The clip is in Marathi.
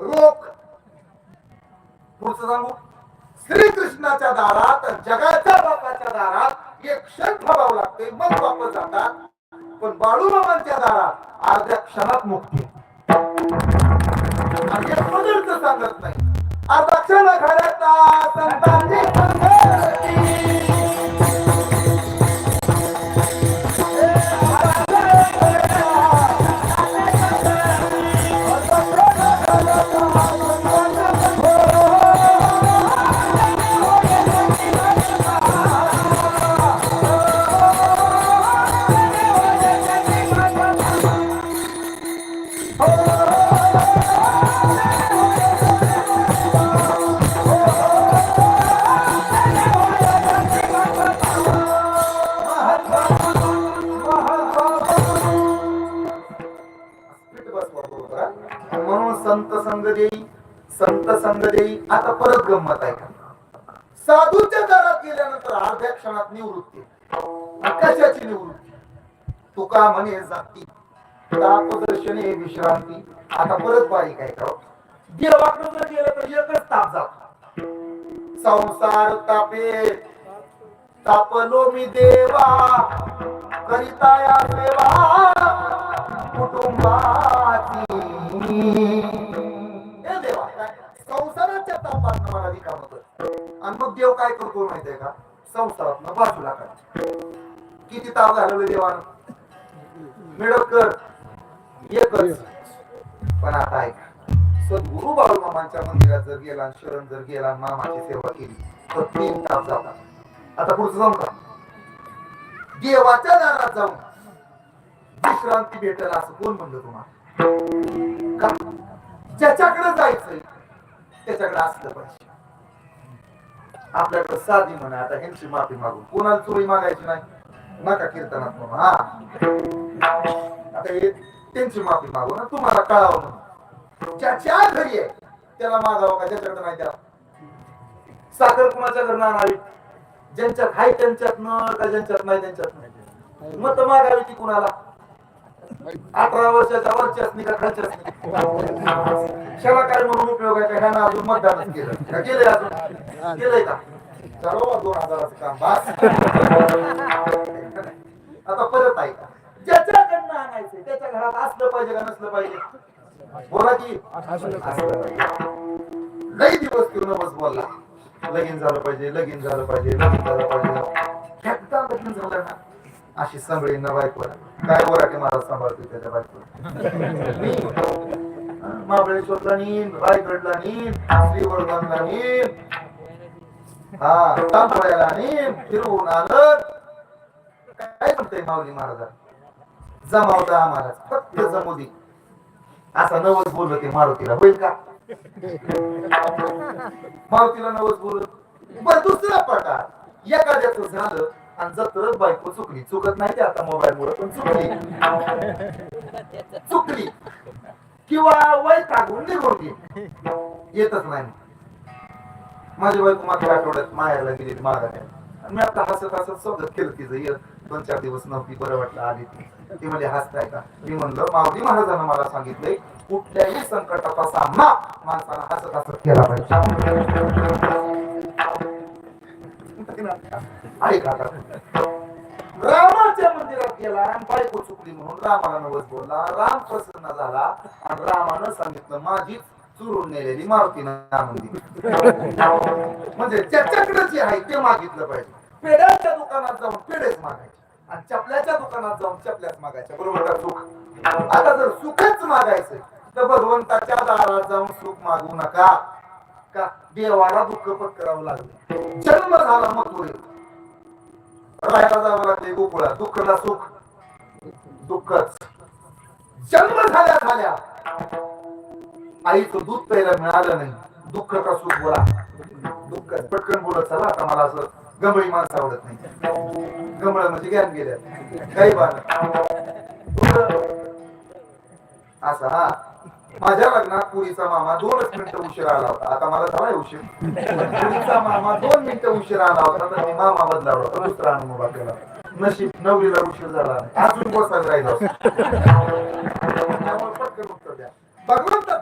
रोख पुढचं सांगू. श्रीकृष्णाच्या दारात जगाच्या बापाच्या दारात एक क्षण थांबावं लागते. मग वापस जातात. पण बाळूमामांच्या दारात अर्ध्या क्षणात मुक्ती सांगत नाही. अर्धा क्षण घडता संग देई संत संग देई आता परत गंमत आहे का? साधूच्या दारात गेल्यानंतर अर्ध्या क्षणात निवृत्ती. आकाशाची निवृत्ती. तुका म्हणे जाती. तापदर्शने विश्रांती. आता परत बारीक आहे का हो? देवाकडे जर गेलं तर एकच ताप जातो. संसार तापे. तापलो मी देवा. करिता या सेवा. कुटुंबाची. आणि मग देव काय करतो माहितीये का? संसारात बाजूला काढतो. किती ताप घालवले देवानं? मिळत कर. एकच. पण आता ऐका सद्गुरु बाळूमामांच्या मंदिरात जर गेला शरण जर गेला मामाची सेवा केली तर तीन ताप जातात. आता पुढचं जाऊन का देवाच्या दारात जाऊन विश्रांती भेटेल असं कोण म्हणलं तुम्हाला? का? ज्याच्याकडे जायचंय त्याच्याकडे असलं पाहिजे. आपल्याकडे साधी म्हणा आता ह्यांची माफी मागून. कोणाला चोरी मागायची नाही? नका कीर्तनात म्हणून हा. आता हे त्यांची माफी मागू ना तुम्हाला कळावं म्हणून. ज्याच्या घरी आहे त्याला मागावं का? ज्याच्याकडे नाही त्याला. साखर कुणाच्या घरनं आणावी? ज्यांच्यात हाय त्यांच्यात न का ज्यांच्यात नाही त्यांच्यात नाही? मत मागावी ती कुणाला? अठरा वर्षाच्या वरच्याच का खालच्याच शाळा काय म्हणून उपयोग आहे का? ह्यानं अजून मतदानच केलं. का केलंय अजून? केलंय का? चलो दोन हजाराचं काम बास. आता परत आहे ज्याच्याकडनं आणायचंय त्याच्या घरात असलं पाहिजे का नसलं पाहिजे? बोला की. लई दिवस तू नवस बोलला. लगीन झालं पाहिजे लगीन झालं पाहिजे लगीन झालं पाहिजे. एकदा लगीन झालं ना अशी सांभाळी ना बायको. काय बोला की मला सांभाळतो त्याच्या बायको मी अं, महाबळेश्वरला नीन रायगडला नीन श्रीवर्धनला नीन. हा तांबड्याला आणि फिरवून आलं. काय म्हणते माऊली महाराज? जमावता आम्हाला फक्त जमू असा नवस बोललो ते मारुतीला होईल का? मारुतीला नवस बोलत बर दुसरा प्रकार एखाद्याच झालं आणि जर बायको चुकली. चुकत नाही ते आता मोबाईल मुळे पण चुकली. चुकली. किंवा वय टाकून निघून येतच नाही. माझी बायको मागच्या आठवड्यात माहेरला गेली माघारी. मी आता हसत हसत स्वागत केलं तिचं ये दोन चार दिवस नव्हती बरं वाटलं आली ती. ती म्हणजे हसताय का? मी म्हणलं माऊली महाराजांना मला सांगितलंय कुठल्याही संकटाचा सामना माणसाला हसत हसत केला पाहिजे. ऐका रामाच्या मंदिरात गेला आणि बायको चुकली म्हणून रामाला नवस बोलला. राम प्रसन्न झाला आणि रामानं सांगितलं माझी चुरून नेलेली मारुती म्हणजे ज्याच्याकडे जे आहे ते मागितलं पाहिजे. पेड्याच्या दुकानात जाऊन पेढेच मागायचे. आणि चपल्याच्या दुकानात जाऊन चपल्याच मागायच्या. बरोबर का सुख आता जर सुखच मागायचं तर भगवंताच्या दारात जाऊन सुख मागू नका. का? देवाला दुःख करावं लागलं. जन्म झाला मग पुढे राहायला जावं लागले गोकुळा दुःखला सुख. दुःखच. जन्म झाल्या झाल्या. आईचं दूध प्यायला मिळालं नाही. दुःख का सुख बोला? दुःख पटकन बोलत चला आता मला असं गमळी माणसं आवडत नाही. गमळ म्हणजे ज्ञान गेल्या. काही बाण असा. हा माझ्या लग्नात पुरीचा मामा दोनच मिनिटं उशीर आला होता. आता मला झालाय उशीर. पुरीचा मामा दोन मिनिटं उशीर आला होता. तर मी मामा बदला होता. दुसरा अनुभव केला. नशीब नवरीला उशीर झाला नाही. अजून बसायला होता त्यामुळे पटकन उत्तर द्या. भगवंत